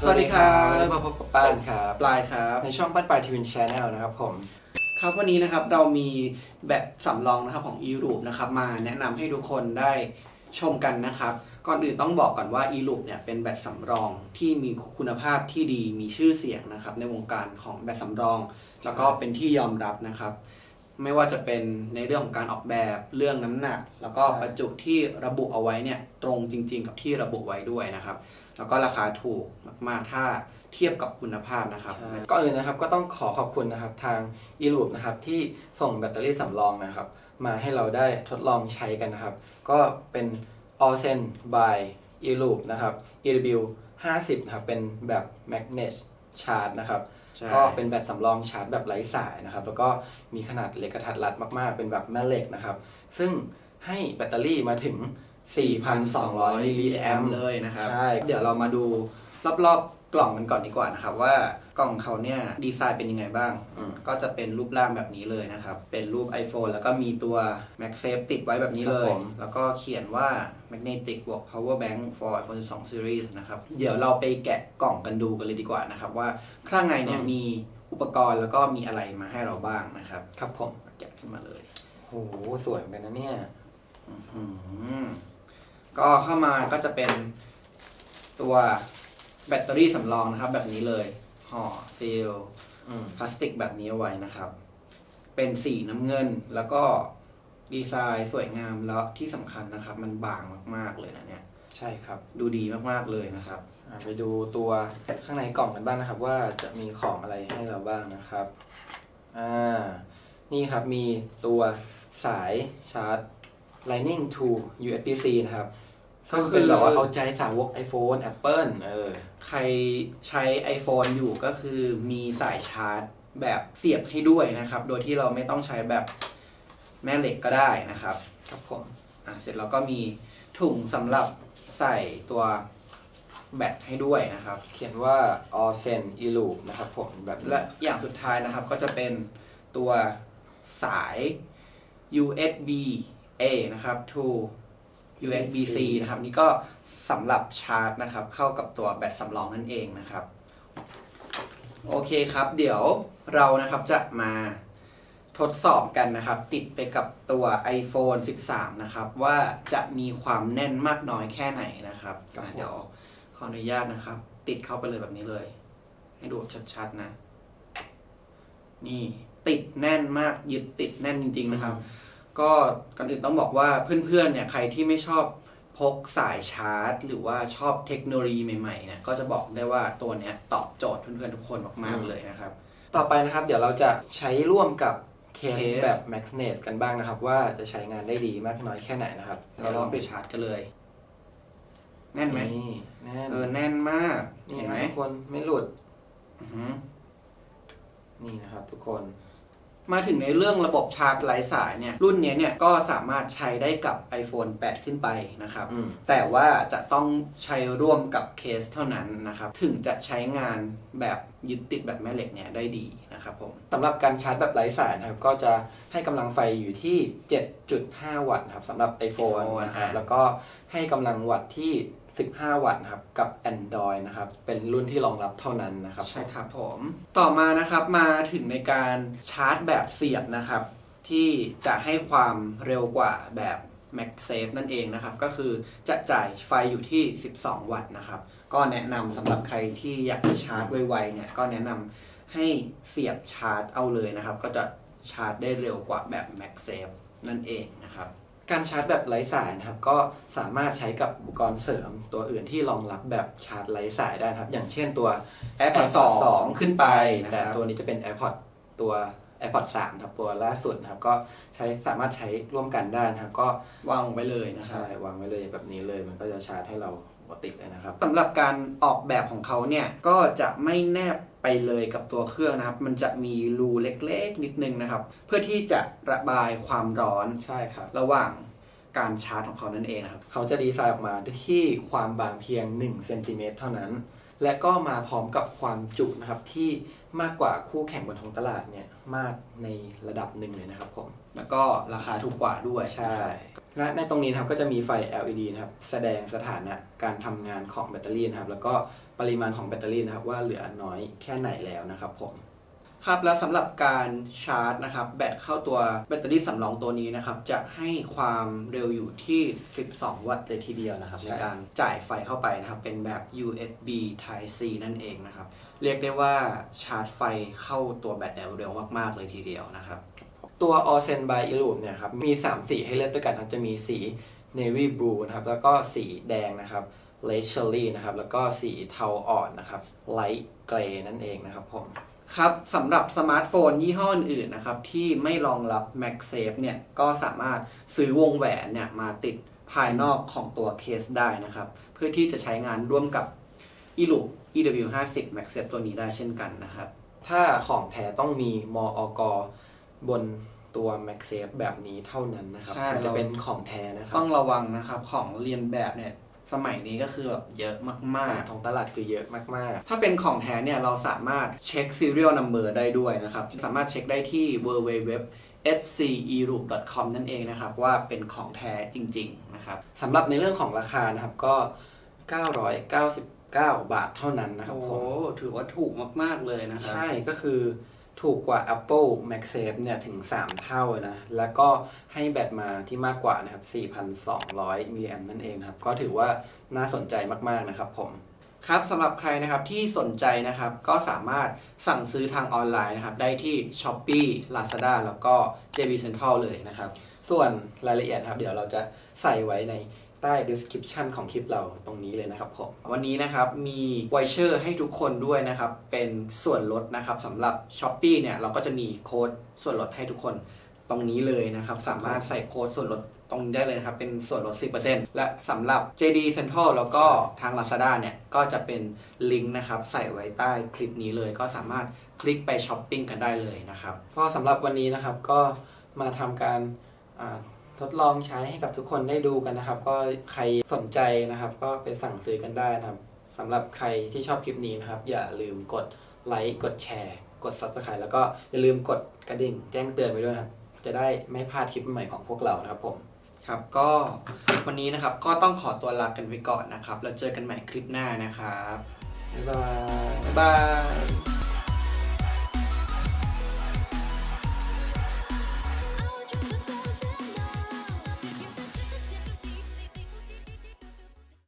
สวัสดีครับวันนี้มาพบกับป้านครับปลายครับ ในช่องป้านปลายทีวินชาแนลนะครับผม ครับวันนี้นะครับเรามีแบบสำรองนะครับของ e r o o p นะครับมาแนะนำให้ทุกคนได้ชมกันนะครับ ก่อนอื่นต้องบอกก่อนว่า e r o o p เนี่ยเป็นแบบสำรองที่มีคุณภาพที่ดีมีชื่อเสียงนะครับในวงการของแบบสำรอง แล้วก็เป็นที่ยอมรับนะครับ ไม่ว่าจะเป็นในเรื่องของการออกแบบเรื่องน้ำหนัก แล้วก็ใช่ ประจุที่ระบุเอาไว้เนี่ยตรงจริง ๆ กับที่ระบุไว้ด้วยนะครับ แล้วก็ราคาถูกมากๆ ถ้าเทียบกับคุณภาพนะครับก่อนอื่นนะครับก็ต้องขอขอบคุณนะครับทาง e l o o p นะครับที่ส่งแบตเตอรี่สำรองนะครับ มาให้เราได้ทดลองใช้กันนะครับ ก็เป็น All Zen by e l o o p นะครับ EW 50นะครับเป็นแบบ magnet charge นะครับใช่ก็เป็นแบตสำรองชาร์จแบบไร้สายนะครับ แล้วก็มีขนาดเล็กกระทัดรัดมากๆ เป็นแบบแม่เหล็กนะครับ ซึ่งให้แบตเตอรี่มาถึง 4,200มิลลิแอมป์เลยนะครับ ใช่ เดี๋ยวเรามาดูรอบๆกล่องกันก่อนดีกว่านะครับ ว่ากล่องเขาเนี่ยดีไซน์เป็นยังไงบ้างอืมก็จะเป็นรูปร่างแบบนี้เลยนะครับ เป็นรูป iPhone แล้วก็มีตัว MagSafe ติดไว้แบบนี้เลยครับผมแล้วก็เขียนว่า Magnetic บวก Power Bank for iPhone 12 Series นะครับ เดี๋ยวเราไปแกะกล่องกันดูกันเลยดีกว่านะครับ ว่าข้างในเนี่ยมีอุปกรณ์แล้วก็มีอะไรมาให้เราบ้างนะครับ ครับผมแกะขึ้นมาเลยโหสวยเหมือนกันนะเนี่ยอืม ก็เข้ามาก็จะเป็นตัวแบตเตอรี่สำรองนะครับ แบบนี้เลยห่อซีลอืมพลาสติกแบบนี้เอาไว้นะครับ เป็นสีน้ำเงินแล้วก็ดีไซน์สวยงามแล้วที่สำคัญนะครับ มันบางมากๆเลยนะเนี่ย ใช่ครับดูดีมากๆเลยนะครับ อะไปดูตัวข้างในกล่องกันบ้างนะครับ ว่าจะมีของอะไรให้เราบ้างนะครับอ่านี่ครับมีตัวสายชาร์จ Lightning to USB-C นะครับ ก็คือแบบว่าเอาใจสาวก iPhone Apple เออ ใครใช้ iPhone อยู่ก็คือมีสายชาร์จแบบเสียบให้ด้วยนะครับ โดยที่เราไม่ต้องใช้แบบแม่เหล็กก็ได้นะครับครับผมอะเสร็จแล้วก็มีถุงสำหรับใส่ตัวแบตให้ด้วยนะครับ เขียนว่า All Zen e l o o p นะครับผมแบบนี้และอย่างสุดท้ายนะครับ ก็จะเป็นตัวสาย USB A นะครับ to USB C นะครับ นี่ก็สำหรับชาร์จนะครับ เข้ากับตัวแบตสำรองนั่นเองนะครับ โอเคครับ เดี๋ยวเรานะครับจะมาทดสอบกันนะครับ ติดไปกับตัว iPhone 13 นะครับ ว่าจะมีความแน่นมากน้อยแค่ไหนนะครับอะเดี๋ยวขออนุญาตนะครับ ติดเข้าไปเลยแบบนี้เลย ให้ดูชัดๆนะ นี่ติดแน่นมากยึดติดแน่นจริง ๆ นะครับ ก็ก่อนอื่นต้องบอกว่าเพื่อนๆเนี่ยใครที่ไม่ชอบพกสายชาร์จ หรือว่าชอบเทคโนโลยีใหม่ๆเนี่ยก็จะบอกได้ว่าตัวเนี้ยตอบโจทย์เพื่อนๆทุกคนมากๆเลยนะครับ ต่อไปนะครับเดี๋ยวเราจะใช้ร่วมกับเคสเคสแบบ Magnet กันบ้างนะครับ ว่าจะใช้งานได้ดีมากน้อยแค่ไหนนะครับ เราลองไปชาร์จกันเลย แน่นไหมนี่แน่นเออแน่นมากนี่เห็นไหมทุกคนไม่หลุด อื้อหือนี่นะครับทุกคน มาถึงในเรื่องระบบชาร์จไร้สายเนี่ยรุ่นเนี้ยเนี่ยก็สามารถใช้ได้กับ iPhone 8 ขึ้นไปนะครับอืมแต่ว่าจะต้องใช้ร่วมกับเคสเท่านั้นนะครับ ถึงจะใช้งานแบบยึดติดแบบแม่เหล็กเนี่ยได้ดีนะครับผมสำหรับการชาร์จแบบไร้สายนะครับ ก็จะให้กำลังไฟอยู่ที่ 7.5 วัตต์นะครับสำหรับ iPhone iPhone นะครับอะแล้วก็ให้กำลังวัตต์ที่ 15 วัตต์นะครับกับ Android นะครับเป็นรุ่นที่รองรับเท่านั้นนะครับใช่ครับผมต่อมานะครับมาถึงในการชาร์จแบบเสียบนะครับ ที่จะให้ความเร็วกว่าแบบ MagSafe นั่นเองนะครับ ก็คือจะจ่ายไฟอยู่ที่ 12 วัตต์นะครับ ก็แนะนำสำหรับใครที่อยากจะชาร์จไวๆเนี่ยก็แนะนำให้เสียบชาร์จเอาเลยนะครับ ก็จะชาร์จได้เร็วกว่าแบบ MagSafe นั่นเองนะครับ การชาร์จแบบไร้สายนะครับ ก็สามารถใช้กับอุปกรณ์เสริมตัวอื่นที่รองรับแบบชาร์จไร้สายได้นะครับ อย่างเช่นตัว AirPods 2 ขึ้นไปนะแต่ครับตัวนี้จะเป็น AirPods ตัว AirPods 3ครับตัวล่าสุดนะครับ ก็ใช้สามารถใช้ร่วมกันได้นะครับ ก็วางไว้เลยนะครับใช่วางไว้เลยแบบนี้เลย มันก็จะชาร์จให้เรา ปกติเลยนะครับสำหรับการออกแบบของเขาเนี่ยก็จะไม่แนบไปเลยกับตัวเครื่องนะครับ มันจะมีรูเล็กๆนิดนึงนะครับ เพื่อที่จะระบายความร้อนใช่ครับ ระหว่างการชาร์จของเขานั่นเองนะครับ เขาจะดีไซน์ออกมาที่ความบางเพียง1เซนติเมตรเท่านั้น และก็มาพร้อมกับความจุนะครับที่มากกว่าคู่แข่งบนท้องตลาดเนี่ยมากในระดับหนึ่งเลยนะครับผม แล้วก็ราคาถูกกว่าด้วยใช่ และในตรงนี้นะครับก็จะมีไฟ LED นะครับแสดงสถานะการทำงานของแบตเตอรี่นะครับ แล้วก็ปริมาณของแบตเตอรี่นะครับว่าเหลือน้อยแค่ไหนแล้วนะครับผม ครับแล้วสำหรับการชาร์จนะครับแบตเข้าตัวแบตเตอรี่สำรองตัวนี้นะครับจะให้ความเร็วอยู่ที่ 12 วัตต์เลยทีเดียวนะครับใช่ในการจ่ายไฟเข้าไปนะครับเป็นแบบ USB Type C นั่นเองนะครับเรียกได้ว่าชาร์จไฟเข้าตัวแบตเนี่ยเร็วมากๆเลยทีเดียวนะครับตัว All Sen by Illum เนี่ยครับมี 3 สีให้เลือกด้วยกันครับจะมีสี Navy Blue นะครับแล้วก็สีแดงนะครับ Light Cherry นะครับ แล้วก็สีเทาอ่อนนะครับ Light Gray นั่นเองนะครับผมครับสำหรับสมาร์ทโฟนยี่ห้ออื่นๆนะครับ ที่ไม่รองรับ MagSafe เนี่ย ก็สามารถซื้อวงแหวนเนี่ย มาติดภายนอกของตัวเคสได้นะครับ เพื่อที่จะใช้งานร่วมกับ e l u EW50 MagSafe ตัวนี้ได้เช่นกันนะครับ ถ้าของแท้ต้องมีมอกบนตัว MagSafe แบบนี้เท่านั้นนะครับใช่ถึงจะเป็นของแท้นะครัต้บองระวังนะครับของเรียนแบบเนี่ย สมัยนี้ก็คือแบบเยอะมากของตลาดคือเยอะมากๆ ถ้าเป็นของแท้เนี่ยเราสามารถเช็ค serial number ได้ด้วยนะครับ สามารถเช็คได้ที่ www sceloop.com นั่นเองนะครับ ว่าเป็นของแท้จริง ๆ นะครับๆสำหรับในเรื่องของราคานะครับก็ 999 บาทเท่านั้นนะครับโอ้ผมถือว่าถูกมาก ๆ เลยนะครับ ใช่ก็คือ ถูกกว่า Apple MagSafe เนี่ยถึง 3 เท่านะ แล้วก็ให้แบตมาที่มากกว่านะครับ 4,200 มิลลิแอมนั่นเองครับ ก็ถือว่าน่าสนใจมาก ๆ นะครับผม ครับสำหรับใครนะครับที่สนใจนะครับ ก็สามารถสั่งซื้อทางออนไลน์นะครับ ได้ที่ Shopee Lazada แล้วก็ JB Central เลยนะครับ ส่วนรายละเอียดครับ เดี๋ยวเราจะใส่ไว้ใน ต้ description ของคลิปเราตรงนี้เลยนะครับผมวันนี้นะครับมีไวเชอร์ให้ทุกคนด้วยนะครับ เป็นส่วนลดนะครับสำหรับ s h o p e e เนี่ยเราก็จะมีโค้ดส่วนลดให้ทุกคนตรงนี้เลยนะครับ สามารถใส่โค้ดส่วนลดตรงนี้ได้เลยนะครับ เป็นส่วนลด 10%และสำหรับ JD Central แล้วก็ทาง Lazada เนี่ย ก็จะเป็นลิงก์นะครับ ใส่ไว้ใต้คลิปนี้เลย ก็สามารถคลิกไปช้อปปิ้งกันได้เลยนะครับ ก็สำหรับวันนี้นะครับก็มาทำการอ่า ทดลองใช้ให้กับทุกคนได้ดูกันนะครับ ก็ใครสนใจนะครับ ก็ไปสั่งซื้อกันได้นะครับสำหรับใครที่ชอบคลิปนี้นะครับ อย่าลืมกดไลค์กดแชร์ กด Subscribe แล้วก็อย่าลืมกดกระดิ่งแจ้งเตือนไว้ด้วยนะครับ จะได้ไม่พลาดคลิปใหม่ของพวกเรานะครับผมครับก็วันนี้นะครับก็ต้องขอตัวลากันไปก่อนนะครับ แล้วเจอกันใหม่คลิปหน้านะครับ บ๊ายบายบ๊ายบาย